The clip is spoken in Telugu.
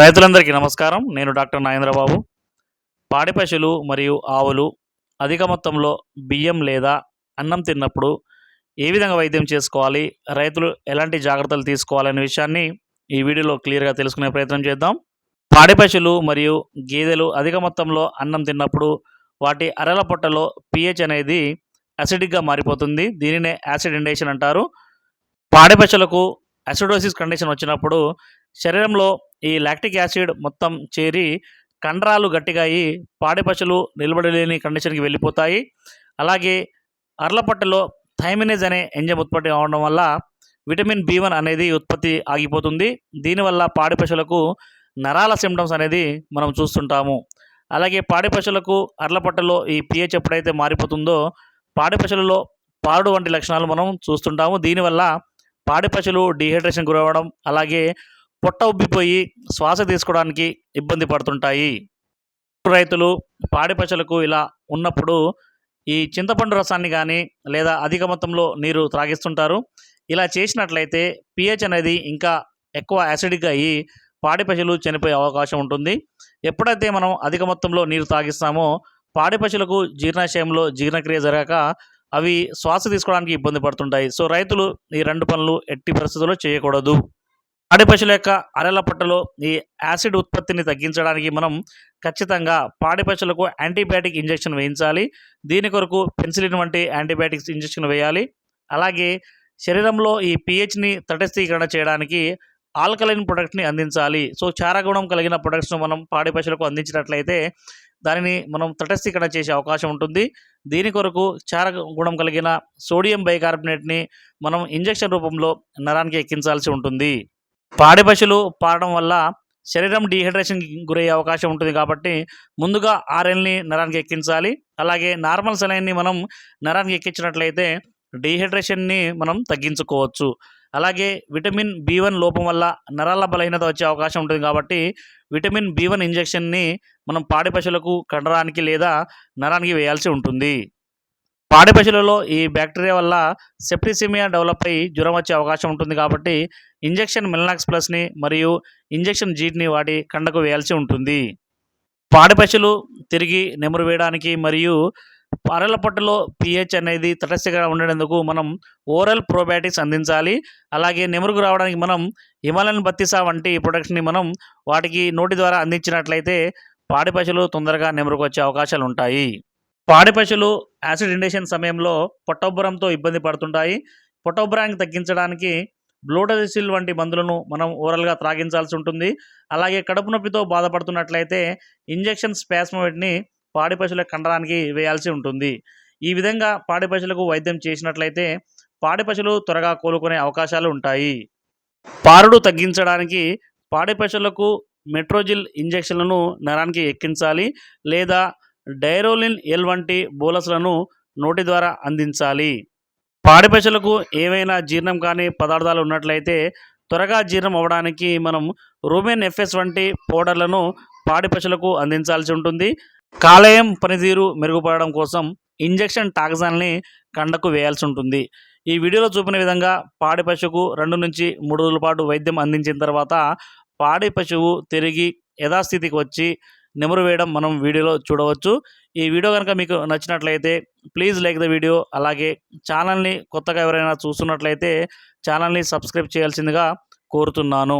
రైతులందరికీ నమస్కారం. నేను డాక్టర్ నాగేంద్రబాబు. పాడి పశువులు మరియు ఆవులు అధిక మొత్తంలో బియ్యం లేదా అన్నం తిన్నప్పుడు ఏ విధంగా వైద్యం చేసుకోవాలి? రైతులు ఎలాంటి జాగ్రత్తలు తీసుకోవాలనే విషయాన్ని ఈ వీడియోలో క్లియర్గా తెలుసుకునే ప్రయత్నం చేద్దాం. పాడి పశువులు మరియు గేదెలు అధిక మొత్తంలో అన్నం తిన్నప్పుడు వాటి అరల పొట్టలో పిహెచ్ అనేది అసిడిక్గా మారిపోతుంది. దీనినే యాసిడ్ ఇండేషన్ అంటారు. పాడి పశువులకు అసిడోసిస్ కండిషన్ వచ్చినప్పుడు శరీరంలో ఈ లాక్టిక్ యాసిడ్ మొత్తం చేరి కండరాలు గట్టిగా అయి పాడి పశువులు నిలబడలేని కండిషన్కి వెళ్ళిపోతాయి. అలాగే అర్లపట్టలో థైమినేజ్ అనే ఎంజైమ్ ఉత్పత్తి అవడం వల్ల విటమిన్ బి వన్ అనేది ఉత్పత్తి ఆగిపోతుంది. దీనివల్ల పాడి పశువులకు నరాల సిమ్టమ్స్ అనేది మనం చూస్తుంటాము. అలాగే పాడి పశువులకు అర్లపట్టలో ఈ పిహెచ్ ఎప్పుడైతే మారిపోతుందో పాడి పశువులలో పాడు వంటి లక్షణాలు మనం చూస్తుంటాము. దీనివల్ల పాడి పశువులు డిహైడ్రేషన్ గురవడం అలాగే పొట్ట ఉబ్బిపోయి శ్వాస తీసుకోవడానికి ఇబ్బంది పడుతుంటాయి. రైతులు పాడి పశువులకు ఇలా ఉన్నప్పుడు ఈ చింతపండు రసాన్ని కానీ లేదా అధిక మొత్తంలో నీరు త్రాగిస్తుంటారు. ఇలా చేసినట్లయితే పిహెచ్ అనేది ఇంకా ఎక్కువ యాసిడ్గా అయ్యి పాడి పశువులు చనిపోయే అవకాశం ఉంటుంది. ఎప్పుడైతే మనం అధిక మొత్తంలో నీరు తాగిస్తామో పాడి పశువులకు జీర్ణాశయంలో జీర్ణక్రియ జరగక అవి శ్వాస తీసుకోవడానికి ఇబ్బంది పడుతుంటాయి. సో రైతులు ఈ రెండు పనులు ఎట్టి పరిస్థితుల్లో చేయకూడదు. పాడి పశువుల యొక్క అరెల పట్టలో ఈ యాసిడ్ ఉత్పత్తిని తగ్గించడానికి మనం ఖచ్చితంగా పాడి పశువులకు యాంటీబయాటిక్ ఇంజెక్షన్ వేయించాలి. దీని కొరకు పెన్సిలిన్ వంటి యాంటీబయాటిక్స్ ఇంజెక్షన్ వేయాలి. అలాగే శరీరంలో ఈ పిహెచ్ని తటస్థీకరణ చేయడానికి ఆల్కలైన్ ప్రొడక్ట్ని అందించాలి. సో చారగుణం కలిగిన ప్రొడక్ట్స్ను మనం పాడి పశువులకు అందించినట్లయితే దానిని మనం తటస్థీకరణ చేసే అవకాశం ఉంటుంది. దీని కొరకు చార గుణం కలిగిన సోడియం బైకార్బోనేట్ని మనం ఇంజెక్షన్ రూపంలో నరానికి ఎక్కించాల్సి ఉంటుంది. పాడి పశువులు పాడడం వల్ల శరీరం డీహైడ్రేషన్కి గురయ్యే అవకాశం ఉంటుంది కాబట్టి ముందుగా ఆర్ఎల్ని నరానికి ఎక్కించాలి. అలాగే నార్మల్ సెలైన్ని మనం నరానికి ఎక్కించినట్లయితే డీహైడ్రేషన్ని మనం తగ్గించుకోవచ్చు. అలాగే విటమిన్ బి వన్ లోపం వల్ల నరాల బలహీనత వచ్చే అవకాశం ఉంటుంది కాబట్టి విటమిన్ బి వన్ ఇంజెక్షన్ని మనం పాడి పశువులకు కండరానికి లేదా నరానికి వేయాల్సి ఉంటుంది. పాడి పశువులలో ఈ బ్యాక్టీరియా వల్ల సెప్టిసిమియా డెవలప్ అయ్యి జ్వరం వచ్చే అవకాశం ఉంటుంది కాబట్టి ఇంజెక్షన్ మిల్నాక్స్ ప్లస్ని మరియు ఇంజెక్షన్ జీట్ని వాడి కండకు వేయాల్సి ఉంటుంది. పాడి పశువులు తిరిగి నెమరు వేయడానికి మరియు అరల పిహెచ్ అనేది తటస్థగా ఉండేందుకు మనం ఓరల్ ప్రోబయాటిక్స్ అందించాలి. అలాగే నెమరుకు రావడానికి మనం హిమాలయన్ బత్తిసా వంటి ప్రొడక్ట్స్ని మనం వాటికి నోటి ద్వారా అందించినట్లయితే పాడి పశువులు తొందరగా నెమరుకు వచ్చే అవకాశాలు ఉంటాయి. పాడి పశువులు యాసిడ్ ఇండేషన్ సమయంలో పొట్టొబ్బరంతో ఇబ్బంది పడుతుంటాయి. పొట్టొబ్బరాన్ని తగ్గించడానికి బ్లోటజిసిల్ వంటి మందులను మనం ఓరల్గా త్రాగించాల్సి ఉంటుంది. అలాగే కడుపు నొప్పితో బాధపడుతున్నట్లయితే ఇంజెక్షన్ స్పాస్మోయిడ్ని పాడి పశువుల కండరానికి వేయాల్సి ఉంటుంది. ఈ విధంగా పాడి పశువులకు వైద్యం చేసినట్లయితే పాడి పశువులు త్వరగా కోలుకునే అవకాశాలు ఉంటాయి. పారుడు తగ్గించడానికి పాడి పశువులకు మెట్రోజిల్ ఇంజెక్షన్లను నరానికి ఎక్కించాలి లేదా డైరోలిన్ ఎల్ వంటి బోలస్లను నోటి ద్వారా అందించాలి. పాడి పశువులకు ఏవైనా జీర్ణం కాని పదార్థాలు ఉన్నట్లయితే త్వరగా జీర్ణం అవ్వడానికి మనం రూమెన్ ఎఫ్ఎస్ వంటి పౌడర్లను పాడి పశువులకు అందించాల్సి ఉంటుంది. కాలేయం పనితీరు మెరుగుపడడం కోసం ఇంజెక్షన్ టాక్సాన్ని కండకు వేయాల్సి ఉంటుంది. ఈ వీడియోలో చూపిన విధంగా పాడి పశువుకు రెండు నుంచి మూడు రోజుల పాటు వైద్యం అందించిన తర్వాత పాడి పశువు తిరిగి యథాస్థితికి వచ్చి నెమరు వేయడం మనం వీడియోలో చూడవచ్చు. ఈ వీడియో కనుక మీకు నచ్చినట్లయితే ప్లీజ్ లైక్ ద వీడియో. అలాగే ఛానల్ని కొత్తగా ఎవరైనా చూస్తున్నట్లయితే ఛానల్ని సబ్స్క్రైబ్ చేయాల్సిందిగా కోరుతున్నాను.